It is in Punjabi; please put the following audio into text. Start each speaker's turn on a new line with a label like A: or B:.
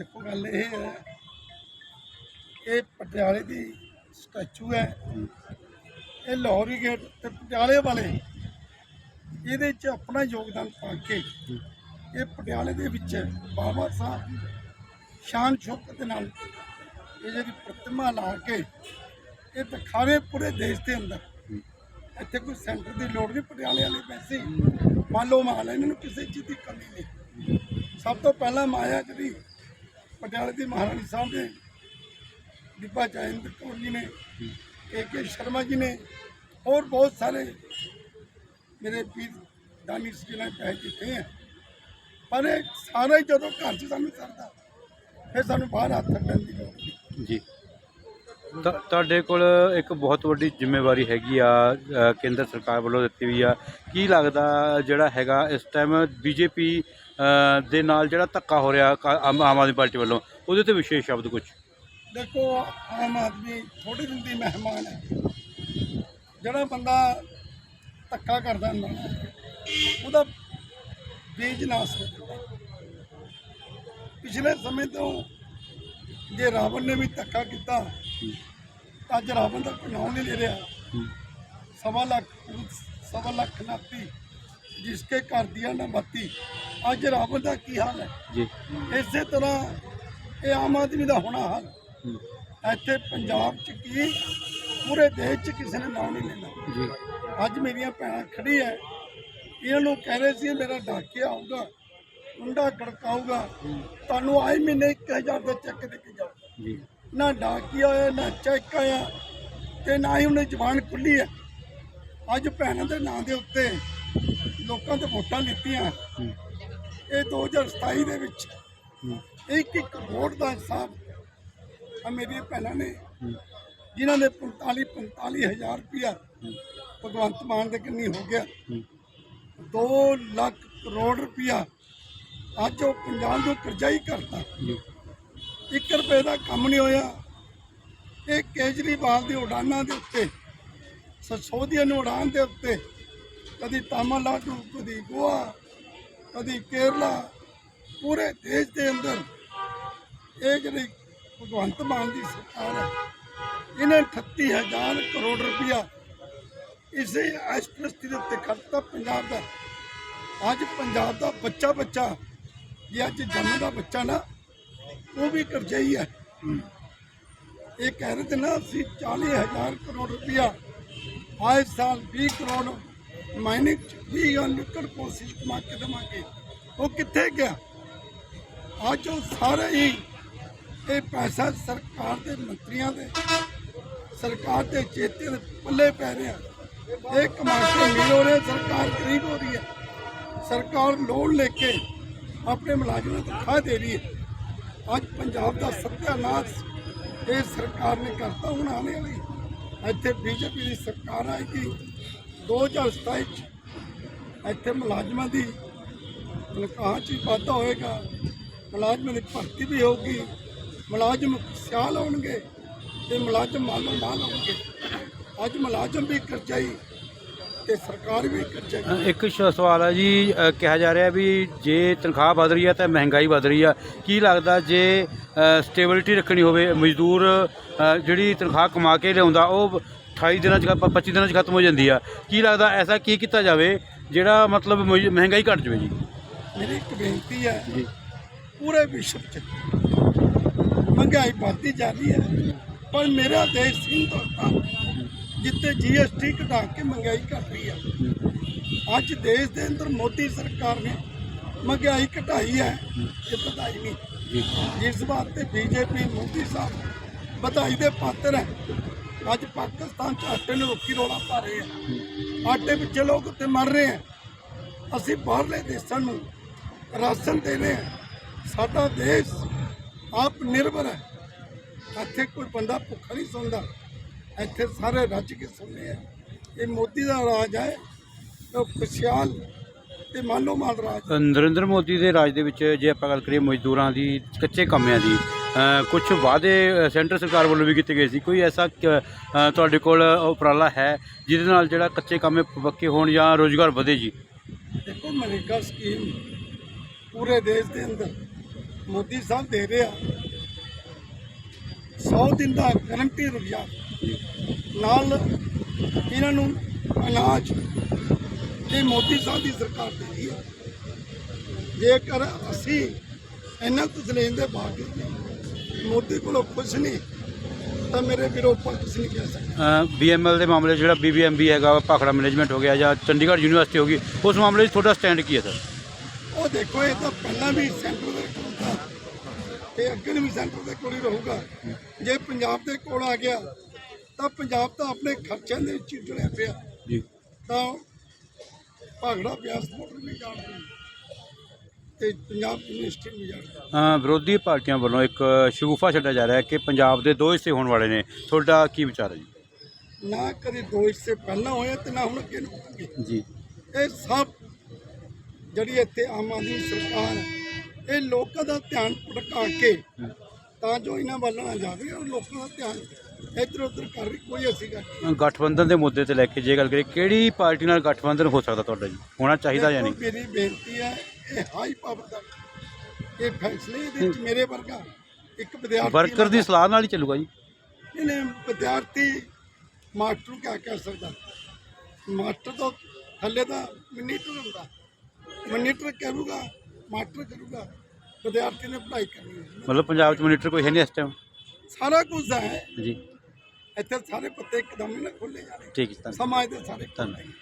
A: ਦੇਖੋ ਗੱਲ ਇਹ ਹੈ ਇਹ ਪਟਿਆਲੇ ਦੀ ਸਟੈਚੂ ਹੈ। ਇਹ ਲਾਹੌਰੀ ਗੇਟ ਤੇ ਪਟਿਆਲੇ ਵਾਲੇ ਇਹਦੇ 'ਚ ਆਪਣਾ ਯੋਗਦਾਨ ਪਾ ਕੇ ਇਹ ਪਟਿਆਲੇ ਦੇ ਵਿੱਚ ਬਾਬਾ ਸਾਹਿਬ ਸ਼ਾਨ ਸ਼ੌਕਤ ਦੇ ਨਾਲ ਇਹ ਜਿਹੜੀ ਪ੍ਰਤਿਮਾ ਲਾ ਕੇ ਇਹ ਦਿਖਾਵੇ ਪੂਰੇ ਦੇਸ਼ ਦੇ ਅੰਦਰ। ਇੱਥੇ ਕੋਈ ਸੈਂਟਰ ਦੀ ਲੋੜ ਨਹੀਂ ਪਟਿਆਲੇ ਵਾਲੇ ਪੈਸੇ ਮੰਨ ਲਓ ਮਾਲ ਹੈ, ਇਹਨਾਂ ਨੂੰ ਕਿਸੇ ਚੀਜ਼ ਦੀ ਕਮੀ ਨਹੀਂ। ਸਭ ਤੋਂ ਪਹਿਲਾਂ ਮਾਇਆ ਜਿਹੜੀ ਪਟਿਆਲੇ ਦੀ ਮਹਾਰਾਣੀ ਸਾਹਿਬ ਨੇ ਦੀਪਾ ਜੈਨ ਕੌਰ ਜੀ ਨੇ, ਕੇ ਕੇ ਸ਼ਰਮਾ ਜੀ ਨੇ, ਹੋਰ ਬਹੁਤ ਸਾਰੇ ਮੇਰੇ ਪੀਰ ਦਾਨੀ ਜੀ ਨੇ ਦਿੱਤੇ ਹੈ ਪਰ ਇਹ ਸਾਰਾ ਹੀ ਜਦੋਂ ਘਰ 'ਚ ਸਾਨੂੰ ਕਰਦਾ ਫਿਰ ਸਾਨੂੰ ਬਾਹਰ ਹੱਥ ਅੱਡਣ ਦੀ ਲੋੜ
B: ਜੀ। ਤੁਹਾਡੇ ਕੋਲ ਇੱਕ ਬਹੁਤ ਵੱਡੀ ਜ਼ਿੰਮੇਵਾਰੀ ਹੈਗੀ ਆ ਕੇਂਦਰ ਸਰਕਾਰ ਵੱਲੋਂ ਦਿੱਤੀ ਹੋਈ ਆ। ਕੀ ਲੱਗਦਾ ਜਿਹੜਾ ਹੈਗਾ ਇਸ ਟਾਈਮ ਬੀਜੇਪੀ ਦੇ ਨਾਲ ਜਿਹੜਾ ਧੱਕਾ ਹੋ ਰਿਹਾ ਕਾ- ਆਮ ਆਮ ਆਦਮੀ ਪਾਰਟੀ ਵੱਲੋਂ ਉਹਦੇ ਤੇ ਵਿਸ਼ੇਸ਼ ਸ਼ਬਦ ਕੁਝ
A: ਦੇਖੋ ਆਮ ਆਦਮੀ ਥੋੜੀ ਦਿਨ ਦੀ ਮਹਿਮਾਨ ਹੈ। ਜਿਹੜਾ ਬੰਦਾ ਧੱਕਾ ਕਰਦਾ ਹੁੰਦਾ ਨਾ, ਉਹਦਾ ਬੀਜ ਨਾਸ ਹੋ ਜਾਂਦਾ। ਪਿਛਲੇ ਸਮੇਂ ਤੋਂ ਜੇ ਰਾਵਣ ਨੇ ਵੀ ਧੱਕਾ ਕੀਤਾ ਤਾਂ ਅੱਜ ਰਾਵਣ ਦਾ ਕੋਈ ਨਾਮ ਨਹੀਂ ਲੈ ਰਿਹਾ। ਸਵਾ ਲੱਖ ਸਵਾ ਲੱਖ ਨਾਤੀ ਜਿਸ ਕੇ ਘਰ ਦੀਆਂ ਨਾ ਬਾਤੀ ਅੱਜ ਰਾਵਣ ਦਾ ਕੀ ਹਾਲ ਹੈ?
B: ਜੀ।
A: ਇਸੇ ਤਰ੍ਹਾਂ ਇਹ ਆਮ ਆਦਮੀ ਦਾ ਹੋਣਾ ਹਾਲ। ਇੱਥੇ ਪੰਜਾਬ 'ਚ ਕੀ ਪੂਰੇ ਦੇਸ਼ 'ਚ ਕਿਸੇ ਨੇ ਨਾਮ ਨਹੀਂ ਲੈਣਾ
B: ਜੀ।
A: ਅੱਜ ਮੇਰੀਆਂ ਭੈਣਾਂ ਖੜੀ ਐ। ਇਹਨਾਂ ਨੂੰ ਕਹਿ ਰਹੇ ਸੀ ਮੇਰਾ ਡਾਕਿਆ ਆਊਗਾ ਮੁੰਡਾ ਖੜਕਾਊਗਾ। ਤੁਹਾਨੂੰ ਆਏ ਮਹੀਨੇ 1000 ਦਾ ਚੈੱਕ ਦੇ ਕੇ ਜਾਓ।
B: ਜੀ।
A: ਨਾ ਡਾਕਿਆ ਆਇਆ ਨਾ ਚੈੱਕ ਆਇਆ ਤੇ ਨਾ ਹੀ ਉਹਨੇ ਜ਼ਬਾਨ ਖੁੱਲੀ ਹੈ ਅੱਜ ਭੈਣਾਂ ਦੇ ਨਾਂ ਦੇ ਉੱਤੇ ਲੋਕਾਂ ਤੋਂ ਵੋਟਾਂ ਲਿੱਤੀਆਂ
B: ਹੂੰ,
A: ਇਹ 2027 ਦੇ ਵਿੱਚ ਇੱਕ ਇੱਕ ਵੋਟ ਦਾ ਹਿਸਾਬ ਆ ਮੇਰੀਆਂ ਭੈਣਾਂ ਨੇ। ਜਿਨ੍ਹਾਂ ਦੇ 45 45 ਹਜ਼ਾਰ ਰੁਪਇਆ ਭਗਵੰਤ ਮਾਨ ਦੇ ਕਿੰਨੀ ਹੋ ਗਿਆ।
B: ਹੂੰ,
A: 2 ਲੱਖ ਕਰੋੜ ਰੁਪਇਆ ਅੱਜ ਉਹ ਪੰਜਾਬ ਨੂੰ ਕਰਜ਼ਾ ਹੀ ਕਰਤਾ।
B: ਜੀ।
A: 1 ਰੁਪਏ ਦਾ ਕੰਮ ਨਹੀਂ ਹੋਇਆ। ਇਹ ਕੇਜਰੀਵਾਲ ਦੀ ਉਡਾਨਾਂ ਦੇ ਉੱਤੇ ਸਸੋਦੀਆ ਨੂੰ ਉਡਾਨ ਦੇ ਉੱਤੇ ਕਦੀ ਤਾਮਿਲਨਾਡੂ ਕਦੀ ਗੋਆ ਕਦੀ ਕੇਰਲਾ, ਪੂਰੇ ਦੇਸ਼ ਦੇ ਅੰਦਰ ਇਹ ਜਿਹੜੀ ਭਗਵੰਤ ਮਾਨ ਦੀ ਸਰਕਾਰ ਹੈ, ਇਹਨੇ 38000 ਕਰੋੜ ਰੁਪਇਆ ਇਸੇ ਐਸਪ੍ਰੈਸਟੀ ਦੇ ਉੱਤੇ ਖਰਚਤਾ ਪੰਜਾਬ ਦਾ। ਅੱਜ ਪੰਜਾਬ ਦਾ ਬੱਚਾ ਬੱਚਾ ਜੇ ਅੱਜ ਜੰਮਦਾ ਬੱਚਾ ਨਾ, ਉਹ ਵੀ ਕਰਜ਼ਈ ਹੈ। ਇਹ ਕਹਿ ਰਹੇ ਤੇ ਨਾ ਅਸੀਂ 40000 ਕਰੋੜ ਰੁਪਇਆ ਆਏ ਸਾਲ 20 ਕਰੋੜ ਮਾਈਨਿੰਗ 20 ਲਿਕਰ ਕੋਸ਼ਿਸ਼ ਕਮਾ ਕੇ ਦੇਵਾਂਗੇ। ਉਹ ਕਿੱਥੇ ਗਿਆ? ਅੱਜ ਉਹ ਸਾਰੇ ਹੀ ਇਹ ਪੈਸਾ ਸਰਕਾਰ ਦੇ ਮੰਤਰੀਆਂ ਦੇ, ਸਰਕਾਰ ਦੇ ਚੇਤੇ ਦੇ ਪੱਲੇ ਪੈ ਰਿਹਾ ਇਹ ਕਮਾ ਕੇ ਅਮੀਰ ਹੋ ਰਹੇ, ਸਰਕਾਰ ਗਰੀਬ ਹੋ ਰਹੀ ਹੈ। ਸਰਕਾਰ ਲੋਨ ਲੈ ਕੇ ਆਪਣੇ ਮੁਲਾਜ਼ਮਾਂ ਨੂੰ ਤਨਖਾਹ ਦੇ ਰਹੀ ਹੈ। ਅੱਜ ਪੰਜਾਬ ਦਾ ਸੱਤਿਆਨਾਸ਼ ਇਹ ਸਰਕਾਰ ਨੇ ਕਰਤਾ, ਹੁਣ ਆਉਣੇ ਵਾਲੀ। ਇੱਥੇ ਬੀਜੇਪੀ ਦੀ ਸਰਕਾਰ ਆਏਗੀ। 2027 ਚ ਇੱਥੇ ਮੁਲਾਜ਼ਮਾਂ ਦੀ ਤਨਖਾਹ 'ਚ ਵਾਧਾ ਹੋਏਗਾ। ਮੁਲਾਜ਼ਮਾਂ ਦੀ ਭਰਤੀ ਵੀ ਹੋਊਗੀ। ਮੁਲਾਜ਼ਮ ਸਿਆਲ ਹੋਣਗੇ ਤੇ ਮੁਲਾਜ਼ਮ ਮਾਲੋ ਮਾਲ ਹੋਣਗੇ ਅੱਜ ਮੁਲਾਜ਼ਮ ਵੀ ਕਰਜ਼ਾਈ ਤੇ ਸਰਕਾਰ ਵੀ ਕਰਜ਼ਾਈ
B: ਇੱਕ ਸ਼- ਸਵਾਲ ਹੈ ਜੀ ਅ, ਕਿਹਾ ਜਾ ਰਿਹਾ ਵੀ ਜੇ ਤਨਖਾਹ ਵਧ ਰਹੀ ਹੈ ਤਾਂ ਮਹਿੰਗਾਈ ਵਧ ਰਹੀ ਆ। ਕੀ ਲੱਗਦਾ ਜੇ ਸਟੇਬਿਲਿਟੀ ਰੱਖਣੀ ਹੋਵੇ ਮਜ਼ਦੂਰ ਅ, ਜਿਹੜੀ ਤਨਖਾਹ ਕਮਾ ਕੇ ਲਿਆਉਂਦਾ ਉਹ 28 ਦਿਨਾਂ ਚ ਖ- 25 ਦਿਨਾਂ ਚ ਖਤਮ ਹੋ ਜਾਂਦੀ ਆ। ਕੀ ਲੱਗਦਾ ਐਸਾ ਕੀ ਕੀਤਾ ਜਾਵੇ ਜਿਹੜਾ ਮਤਲਬ ਮਜ਼- ਮਹਿੰਗਾਈ ਘਟ ਜਾਵੇ ਜੀ?
A: ਮੇਰੀ ਇੱਕ ਬੇਨਤੀ ਹੈ
B: ਜੀ।
A: ਪੂਰੇ ਵਿਸ਼ਵ 'ਚ ਮਹਿੰਗਾਈ ਵੱਧਦੀ ਜਾ ਰਹੀ ਹੈ। ਪਰ ਮੇਰਾ ਦੇਸ਼ ਹਿੰਦੁਸਤਾਨ ਜਿੱਥੇ ਜੀਐਸਟੀ ਘਟਾ ਕੇ ਮਹਿੰਗਾਈ ਘਟ ਰਹੀ ਹੈ। ਅੱਜ ਦੇਸ਼ ਦੇ ਅੰਦਰ ਮੋਦੀ ਸਰਕਾਰ ਨੇ ਮਹਿੰਗਾਈ ਘਟਾਈ ਹੈ ਇਹ ਵਧਾਈ ਨਹੀਂ।
B: ਜੀ।
A: ਜਿਸ ਬਾਤ ਤੇ ਬੀਜੇਪੀ ਮੋਦੀ ਸਾਹਿਬ ਵਧਾਈ ਦੇ ਪਾਤਰ ਹੈ। ਅੱਜ ਪਾਕਿਸਤਾਨ ਚ ਆਟੇ ਨੂੰ ਰੋਕੀ ਰੋਲਾ ਪਾ ਰਹੇ ਆ। ਆਟੇ ਪਿੱਛੇ ਲੋਕ ਉੱਤੇ ਮਰ ਰਹੇ ਆ। ਅਸੀਂ ਬਾਹਰਲੇ ਦੇਸ਼ਾਂ ਨੂੰ ਰਾਸ਼ਨ ਦੇ ਰਹੇ ਆ। ਸਾਡਾ ਦੇਸ਼ ਆਪ ਨਿਰਭਰ ਹੈ। ਇੱਥੇ ਕੋਈ ਬੰਦਾ ਭੁੱਖਾ ਨਹੀਂ ਸੌਂਦਾ। ਇੱਥੇ ਸਾਰੇ ਰੱਜ ਕੇ ਸੌਂਦੇ ਆ। ਇਹ ਮੋਦੀ ਦਾ ਰਾਜ ਹੈ। ਉਹ ਖੁਸ਼ਹਾਲ ਤੇ ਮਾਲੋ ਮਾਲ ਰਾਜ
B: ਨਰਿੰਦਰ ਮੋਦੀ ਦੇ ਰਾਜ ਦੇ ਵਿੱਚ ਜੇ ਆਪਾਂ ਗੱਲ ਕਰੀਏ ਮਜ਼ਦੂਰਾਂ ਦੀ, ਕੱਚੇ ਕੰਮਿਆਂ ਦੀ ਕੁਝ ਵਾਅਦੇ ਸੈਂਟਰ ਸਰਕਾਰ ਵੱਲੋਂ ਵੀ ਕੀਤੇ ਗਏ ਸੀ। ਕੋਈ ਐਸਾ ਤੁਹਾਡੇ ਕੋਲ ਉਪਰਾਲਾ ਹੈ ਜਿਹਦੇ ਨਾਲ ਜਿਹੜਾ ਕੱਚੇ ਕੰਮੇ ਪੱਕੇ ਹੋਣ ਜਾਂ ਰੋਜ਼ਗਾਰ ਵਧੇ ਜੀ?
A: ਦੇਖੋ ਮਨਰੇਗਾ ਸਕੀਮ ਪੂਰੇ ਦੇਸ਼ ਦੇ ਅੰਦਰ ਮੋਦੀ ਸਾਹਿਬ ਦੇ ਰਿਹਾ। 100 ਦਿਨ ਦਾ ਗਰੰਟੀ
B: ਰੁਜ਼ਗਾਰ
A: ਨਾਲ ਇਹਨਾਂ ਨੂੰ ਅਨਾਜ ਇਹ ਮੋਦੀ ਸਾਹਿਬ ਦੀ ਸਰਕਾਰ ਦੇ ਰਹੀ ਹੈ, ਜੇਕਰ ਅਸੀਂ ਇਹਨਾਂ ਤਸਲੀਮ ਦੇ ਬਾਵਜੂਦ ਮੋਦੀ ਕੋਲੋਂ ਕੁਝ ਨਹੀਂ ਤਾਂ ਮੇਰੇ ਵੀਰੋ ਆਪਾਂ ਕੁਝ ਨਹੀਂ ਕਹਿ ਸਕਦੇ।
B: ਬੀਐਮਐਲ ਦੇ ਮਾਮਲੇ 'ਚ ਜਿਹੜਾ ਬੀਬੀਐਮਬੀ ਹੈਗਾ ਭਾਖੜਾ ਮੈਨੇਜਮੈਂਟ ਹੋ ਗਿਆ ਜਾਂ ਚੰਡੀਗੜ੍ਹ ਯੂਨੀਵਰਸਿਟੀ ਹੋ ਗਈ ਉਸ ਮਾਮਲੇ 'ਚ ਤੁਹਾਡਾ ਸਟੈਂਡ ਕੀ ਹੈ ਸਰ?
A: ਉਹ ਦੇਖੋ ਇਹ ਤਾਂ ਪਹਿਲਾਂ ਵੀ ਸੈਂਟਰ ਦੇ ਕੋਲ ਤੇ ਅੱਗੇ ਨੂੰ ਵੀ ਸੈਂਟਰ ਦੇ ਕੋਲ ਹੀ ਰਹੂਗਾ। ਜੇ ਪੰਜਾਬ ਦੇ ਕੋਲ ਆ ਗਿਆ ਤਾਂ ਪੰਜਾਬ ਤਾਂ ਆਪਣੇ ਖਰਚਿਆਂ ਦੇ ਵਿੱਚ ਹੀ ਜੁੜਿਆ ਪਿਆ।
B: ਜੀ।
A: ਤਾਂ ਭਾਗੜਾ ਪਿਆ ਸਪੋਰਟ ਵੀ ਜਾਣਦੇ ਤੇ ਪੰਜਾਬ ਯੂਨੀਵਰਸਿਟੀ ਵੀ ਜਾਣਦੇ
B: ਅ, ਵਿਰੋਧੀ ਪਾਰਟੀਆਂ ਵੱਲੋਂ ਇੱਕ ਸ਼ਗੂਫਾ ਛੱਡਿਆ ਜਾ ਰਿਹਾ ਹੈ ਕਿ ਪੰਜਾਬ ਦੇ ਦੋ ਹਿੱਸੇ ਹੋਣ ਵਾਲੇ ਨੇ। ਤੁਹਾਡਾ ਕੀ ਵਿਚਾਰ ਹੈ ਜੀ?
A: ਨਾ ਕਦੇ ਦੋ ਹਿੱਸੇ ਪਹਿਲਾਂ ਹੋਏ ਤੇ ਨਾ ਹੁਣ ਅੱਗੇ ਨੂੰ ਹੋਣਗੇ
B: ਜੀ।
A: ਇਹ ਸਭ ਜਿਹੜੀ ਇੱਥੇ ਆਮ ਆਦਮੀ ਸਰਕਾਰ ਹੈ, ਇਹ ਲੋਕਾਂ ਦਾ ਧਿਆਨ ਭਟਕਾ ਕੇ ਤਾਂ ਜੋ ਇਹਨਾਂ ਵੱਲ ਨਾ ਜਾਵੇ ਉਹ ਲੋਕਾਂ ਦਾ ਧਿਆਨ ਇੱਧਰ ਉੱਧਰ ਕਰ ਰਹੀ ਕੋਈ ਅਸੀਂ ਗੱਲ ਨਹੀਂ।
B: ਗਠਬੰਧਨ ਦੇ ਮੁੱਦੇ ਤੇ ਲੈ ਕੇ ਜੇ ਗੱਲ ਕਰੀਏ ਕਿਹੜੀ ਪਾਰਟੀ ਨਾਲ ਗਠਬੰਧਨ ਹੋ ਸਕਦਾ ਤੁਹਾਡਾ ਜੀ? ਹੋਣਾ ਚਾਹੀਦਾ ਜਾਂ
A: ਦੇਖੋ,
B: ਨਹੀਂ?
A: ਮੇਰੀ ਬੇਨਤੀ ਹੈ ਇਹ ਹਾਈ ਪਾਵਰ ਦਾ। ਇਹ ਫੈਸਲੇ ਇਹਦੇ ਵਿੱਚ ਮੇਰੇ ਵਰਗਾ ਇੱਕ ਵਿਦਿਆਰਥੀ
B: ਵਰਕਰ ਦੀ ਸਲਾਹ ਨਾਲ ਹੀ ਚੱਲੂਗਾ ਜੀ।
A: ਇਹਨੇ ਵਿਦਿਆਰਥੀ ਮਾਸਟਰ ਨੂੰ ਕਿਆ ਕਹਿ ਸਕਦਾ? ਮਾਸਟਰ ਤੋਂ ਥੱਲੇ ਦਾ ਮਨੀਟਰ ਹੁੰਦਾ। ਮਨੀਟਰ ਕਰੂਗਾ ਮਾਸਟਰ ਕਰੂਗਾ ਵਿਦਿਆਰਥੀ ਨੇ ਪੜ੍ਹਾਈ ਕਰਨੀ ਹੈ।
B: ਮਤਲਬ ਪੰਜਾਬ 'ਚ ਮੋਨੀਟਰ ਕੋਈ ਹੈ ਨਹੀਂ ਇਸ ਟਾਈਮ
A: ਸਾਰਾ ਕੁਝ ਹੈ।
B: ਜੀ।
A: ਇੱਥੇ ਸਾਰੇ ਪੱਤੇ ਇੱਕਦਮ ਹੀ ਨਾ ਖੋਲੇ ਜਾਣੇ।
B: ਠੀਕ ਹੈ ਧੰਨਵਾਦ।
A: ਸਮਾਜ ਦੇ ਸਾਰੇ
B: ਧੰਨਵਾਦ।